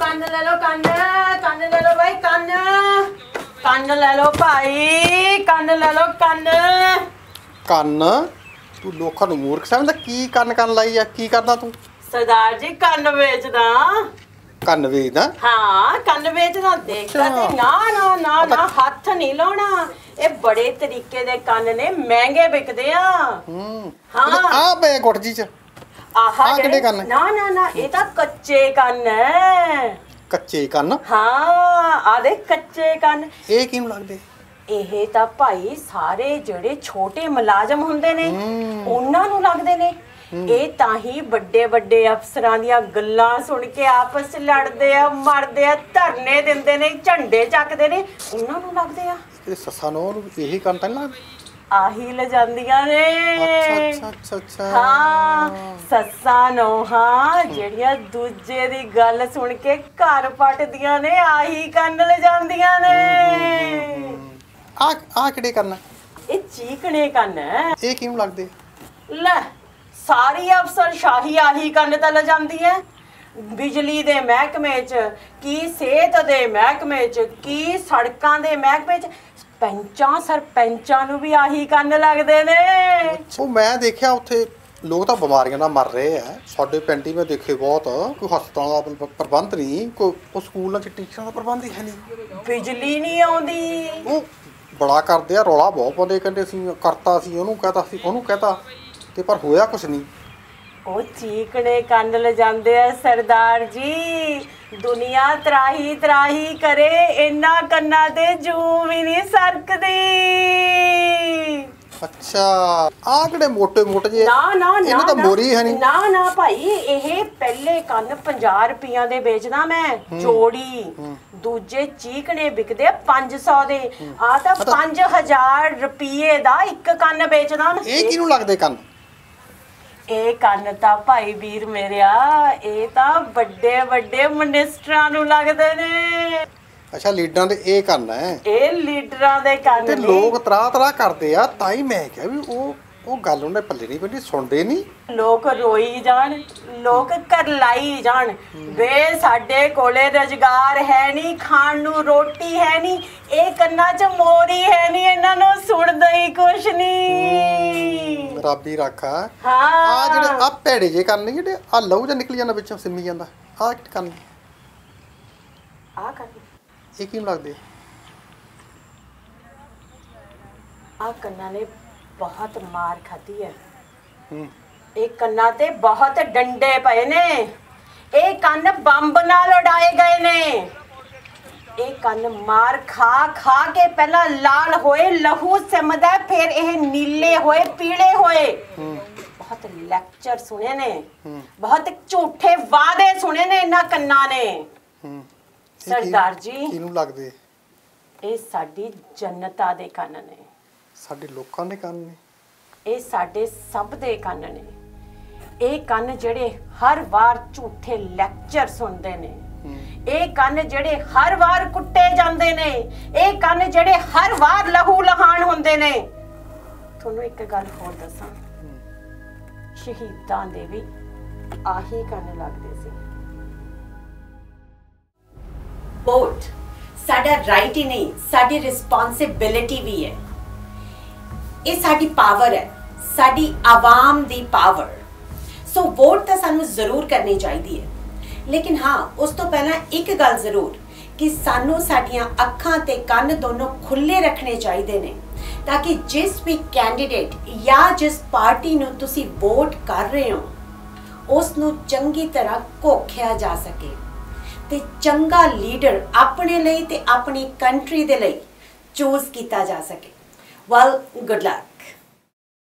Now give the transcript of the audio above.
ਕੰਨ ਲੈ ਲਓ ਕੰਨ ਕੰਨ ਲੈ ਲਓ ਭਾਈ ਕੰਨ। ਕੰਨ ਲੈ ਲਓ ਭਾਈ ਕੰਨ ਲੈ ਲਓ ਕੰਨ। ਕੰਨ? ਤੂੰ ਲੋਕਾਂ ਨੂੰ ਮੂਰਖ ਸਮਝਦਾ? ਕੀ ਕੰਨ ਕੰਨ ਲਾਈ ਆ? ਕੀ ਕਰਦਾ ਤੂੰ? ਸਰਦਾਰ ਜੀ ਕੰਨ ਵੇਚਦਾ। ਕੰਨ ਵੇਚਦਾ? ਹਾਂ ਕੰਨ ਵੇਚਦਾ। ਦੇਖਦਾ ਤੇ ਨਾ ਨਾ ਨਾ ਨਾ ਹੱਥ ਨਹੀਂ ਲਾਉਣਾ। ਇਹ ਬੜੇ ਤਰੀਕੇ ਦੇ ਕੰਨ ਨੇ ਮਹਿੰਗੇ ਵਿਕਦੇ ਆ। ਹੂੰ। ਆ ਬੈ ਗੁੱਟਜੀ ਚ। ਆਹ ਆਹ ਕਿਹੜੇ ਕੰਨ? ਹੈ? ਨਾ ਨਾ ਨਾ ਇਹ ਤਾਂ ਕੱਚੇ ਕੰਨ। ਹੈ ਕੱਚੇ ਕੰਨ? ਹਾਂ ਆ ਦੇ ਕੱਚੇ ਕੰਨ। ਇਹ ਕਿਉਂ ਲੱਗਦੇ? ਇਹ ਤਾਂ ਭਾਈ ਸਾਰੇ ਜਿਹੜੇ ਛੋਟੇ ਮੁਲਾਜ਼ਮ ਹੁੰਦੇ ਨੇ ਉਹਨਾਂ ਨੂੰ ਲੱਗਦੇ ਨੇ। ਇਹ ਤਾਂ ਹੀ ਵੱਡੇ ਵੱਡੇ ਅਫਸਰਾਂ ਦੀਆਂ ਗੱਲਾਂ ਸੁਣ ਕੇ ਆਪਸ 'ਚ ਲੜਦੇ ਆ ਮਰਦੇ ਆ ਧਰਨੇ ਦਿੰਦੇ ਨੇ ਝੰਡੇ ਚੱਕਦੇ ਨੇ। ਉਹਨਾਂ ਨੂੰ ਲੱਗਦੇ ਆ। ਇਹ ਸੱਸਾ ਨੂੰ ਇਹੀ ਕੰਨ ਤਾਂ ਨੀ ਲੱਗਦੇ? ਆਹੀ ਲਜਾਂਦੀਆਂ ਨੇ। ਅੱਛਾ ਅੱਛਾ ਅੱਛਾ ਹਾਂ ਸੱਸਾਂ ਨੋਹਾਂ ਜਿਹੜੀਆਂ ਦੂਜੇ ਦੀ ਗੱਲ ਸੁਣ ਕੇ ਘਰ ਪਟਦੀਆਂ ਨੇ ਆਹੀ ਕੰਨ ਲਜਾਂਦੀਆਂ ਨੇ। ਆ ਆ ਕਿਹੜੇ ਕੰਨ? ਇਹ ਚੀਕਣੇ ਕੰਨ ਇਹ ਕਿਉਂ ਲੱਗਦੇ? ਲੈ ਸਾਰੀ ਅਫਸਰ ਸ਼ਾਹੀ ਆਹੀ ਕੰਨ ਤਾਂ ਲਜਾਂਦੀ ਹੈ ਬਿਜਲੀ ਦੇ ਮਹਿਕਮੇ 'ਚ ਕੀ ਸਿਹਤ ਦੇ ਮਹਿਕਮੇ 'ਚ ਕੀ ਸੜਕਾਂ ਦੇ ਮਹਿਕਮੇ 'ਚ ਪੰਚਾਂ ਸਰਪੰਚਾਂ ਨੂੰ ਵੀ ਆਹੀ ਕੰਨ ਲੱਗਦੇ ਨੇ। ਉਹ ਮੈਂ ਦੇਖਿਆ ਉੱਥੇ ਲੋਕ ਤਾਂ ਬਿਮਾਰੀਆਂ ਨਾਲ ਮਰ ਰਹੇ ਆ। ਸਾਡੇ ਪਿੰਡ ਹੀ ਮੈਂ ਦੇਖੇ ਬਹੁਤ ਕੋਈ ਹਸਪਤਾਲ ਦਾ ਪ੍ਰਬੰਧ ਨਹੀਂ ਕੋਈ ਉਹ ਸਕੂਲਾਂ 'ਚ ਟੀਚਰਾਂ ਦਾ ਪ੍ਰਬੰਧ ਹੀ ਹੈ ਨਹੀਂ। ਬਿਜਲੀ ਨਹੀਂ ਆਉਂਦੀ। ਉਹ ਬੜਾ ਕਰਦੇ ਆ ਰੌਲਾ ਬਹੁਤ ਪਾਉਂਦੇ ਕਹਿੰਦੇ ਸੀ ਕਰਤਾ ਸੀ ਉਹਨੂੰ ਕਹਤਾ ਸੀ ਉਹਨੂੰ ਕਹਤਾ ਤੇ ਪਰ ਹੋਇਆ ਕੁਛ ਨਹੀਂ। ਉਹ ਚੀਕਣੇ ਕੰਨ ਲਜਾਉਂਦੇ ਆ ਸਰਦਾਰ ਜੀ। ਦੁਨੀਆ ਤਰਾਹੀ ਤਰਾਹੀ ਕਰੇ ਇੰਨਾ ਕੰਨਾਂ ਤੇ ਜੂ ਵੀ ਨਹੀਂ ਸਰਕਦੀ। ਅੱਛਾ ਆ ਕਿਹੜੇ ਮੋਟੇ ਮੋਟੇ ਜੇ ਨਾ ਨਾ ਨਾ ਇਹਨਾਂ ਤਾਂ ਬੋਰੀ ਹੈ ਨਹੀਂ ਨਾ ਨਾ ਭਾਈ ਇਹ ਪਹਿਲੇ ਕੰਨ 50 ਰੁਪਈਆ ਦੇ ਵੇਚਦਾ ਮੈਂ ਜੋੜੀ। ਦੂਜੇ ਚੀਕਣੇ ਵਿਕਦੇ 500 ਦੇ। ਆ ਤਾਂ 5000 ਰੁਪਏ ਦਾ ਇੱਕ ਕੰਨ ਵੇਚਦਾ ਇਹ ਕਿਹਨੂੰ ਲੱਗਦੇ ਕੰਨ? ਇਹ ਕੰਨ ਤਾਂ ਭਾਈ ਵੀਰ ਮੇਰਿਆ ਇਹ ਤਾਂ ਵੱਡੇ ਵੱਡੇ ਮਿਨਿਸਟਰਾਂ ਨੂੰ ਲੱਗਦੇ ਨੇ। ਅੱਛਾ ਲੀਡਰਾਂ ਦੇ ਇਹ ਕੰਨ ਹੈ ਇਹ ਲੀਡਰਾਂ ਦੇ ਕੰਨ ਤੇ ਲੋਕ ਤਰਾ ਤਰਾ ਕਰਦੇ ਆ ਤਾਂ ਹੀ ਮੈਂ ਕਿਹਾ ਵੀ ਉਹ ਉਹ ਗੱਲ ਉਹਨੇ ਪੱਲੇ ਨਹੀਂ ਪੈਂਦੀ ਸੁਣਦੇ ਨਹੀਂ। ਲੋਕ ਰੋਈ ਜਾਣ ਲੋਕ ਕਰਲਾਈ ਜਾਣ। ਵੇ ਸਾਡੇ ਕੋਲੇ ਰੁਜ਼ਗਾਰ ਹੈ ਨਹੀਂ ਖਾਣ ਨੂੰ ਰੋਟੀ ਹੈ ਨਹੀਂ ਇਹ ਕੰਨਾਂ 'ਚ ਮੋਰੀ ਹੈ ਨਹੀਂ ਇਹਨਾਂ ਨੂੰ ਸੁਣਦਾ ਹੀ ਕੁਛ ਨਹੀਂ। ਰੱਬੀ ਰਾਖਾ ਆ। ਹਾਂ। ਜਿਹੜੇ ਆ ਭੈੜੇ ਜੇ ਕੰਨ ਨੇ ਜਿਹੜੇ ਆ ਲਹੂ ਜਾਂ ਨਿਕਲ ਜਾਂਦਾ ਵਿੱਚੋਂ ਸਿੰਮੀ ਜਾਂਦਾ। ਆ ਕੰਨ। ਆ ਕੰਨ। ਇਹ ਕਿਉਂ ਲੱਗਦੇ? ਆ ਕੰਨਾਂ ਨੇ ਬਹੁਤ ਮਾਰ ਖਾਧੀ ਹੈ। ਹੂੰ। ਇਹ ਕੰਨਾਂ ਤੇ ਬਹੁਤ ਡੰਡੇ ਪਏ ਨੇ। ਇਹ ਕੰਨ ਬੰਬ ਨਾਲ ਉਡਾਏ ਗਏ ਨੇ। ਕੰਨ ਮਾਰ ਖਾ ਖਾ ਕੇ ਪਹਿਲਾਂ ਲਾਲ ਹੋਏ ਲਹੂ ਸਿਮਦਾ ਫਿਰ ਇਹ ਨੀਲੇ ਹੋਏ ਪੀਲੇ ਹੋਏ। ਬਹੁਤ ਲੈਕਚਰ ਸੁਣੇ ਨੇ। ਬਹੁਤ ਝੂਠੇ ਵਾਅਦੇ ਸੁਣੇ ਨੇ ਇਹਨਾਂ ਕੰਨਾਂ ਨੇ। ਸਰਦਾਰ ਜੀ। ਕਿਹਨੂੰ ਲੱਗਦੇ? ਇਹ ਸਾਡੀ ਜਨਤਾ ਦੇ ਕੰਨ ਨੇ। ਸਾਡੇ ਲੋਕਾਂ ਦੇ ਕੰਨ ਨੇ। ਇਹ ਸਾਡੇ ਸਭ ਦੇ ਕੰਨ ਨੇ। ਇਹ ਕੰਨ ਜਿਹੜੇ ਹਰ ਵਾਰ ਝੂਠੇ ਲੈਕਚਰ ਸੁਣਦੇ ਨੇ। ਇਹ ਕੰਨ ਜਿਹੜੇ ਹਰ ਵਾਰ ਕੁੱਟੇ ਜਾਂਦੇ ਨੇ, ਇਹ ਕੰਨ ਜਿਹੜੇ ਹਰ ਵਾਰ ਲਹੂ ਲਹਾਨ ਹੁੰਦੇ ਨੇ। ਤੁਹਾਨੂੰ ਇੱਕ ਗੱਲ ਹੋਰ ਦੱਸਾਂ। ਸ਼ਹੀਦਾਂ ਦੇ ਵੀ ਆਹੀ ਕੰਨ ਲੱਗਦੇ ਸੀ। ਵੋਟ ਸਾਡਾ ਰਾਈਟ ਹੀ ਨਹੀਂ, ਸਾਡੀ ਰਿਸਪੌਂਸਿਬਿਲਿਟੀ ਵੀ ਹੈ। ਇਹ ਸਾਡੀ ਪਾਵਰ ਹੈ, ਸਾਡੀ ਆਵਾਮ ਦੀ ਪਾਵਰ ਸੋ ਵੋਟ ਤਾਂ ਸਾਨੂੰ ਜ਼ਰੂਰ ਕਰਨੀ ਚਾਹੀਦੀ ਹੈ। ਲੇਕਿਨ ਹਾਂ, ਉਸ ਤੋਂ ਪਹਿਲਾਂ ਇੱਕ ਗੱਲ ਜ਼ਰੂਰ ਕਿ ਸਾਨੂੰ ਸਾਡੀਆਂ ਅੱਖਾਂ ਤੇ ਕੰਨ ਦੋਨੋਂ ਖੁੱਲੇ ਰੱਖਣੇ ਚਾਹੀਦੇ ਨੇ ਤਾਂ ਕਿ ਜਿਸ ਵੀ ਕੈਂਡੀਡੇਟ ਜਾਂ ਜਿਸ ਪਾਰਟੀ ਨੂੰ ਤੁਸੀਂ ਵੋਟ ਕਰ ਰਹੇ ਹੋ ਉਸ ਨੂੰ ਚੰਗੀ ਤਰ੍ਹਾਂ ਘੋਖਿਆ ਜਾ ਸਕੇ ਤੇ ਚੰਗਾ ਲੀਡਰ ਆਪਣੇ ਲਈ ਤੇ ਆਪਣੀ ਕੰਟਰੀ ਦੇ ਲਈ ਚੂਜ਼ ਕੀਤਾ ਜਾ ਸਕੇ। Well good luck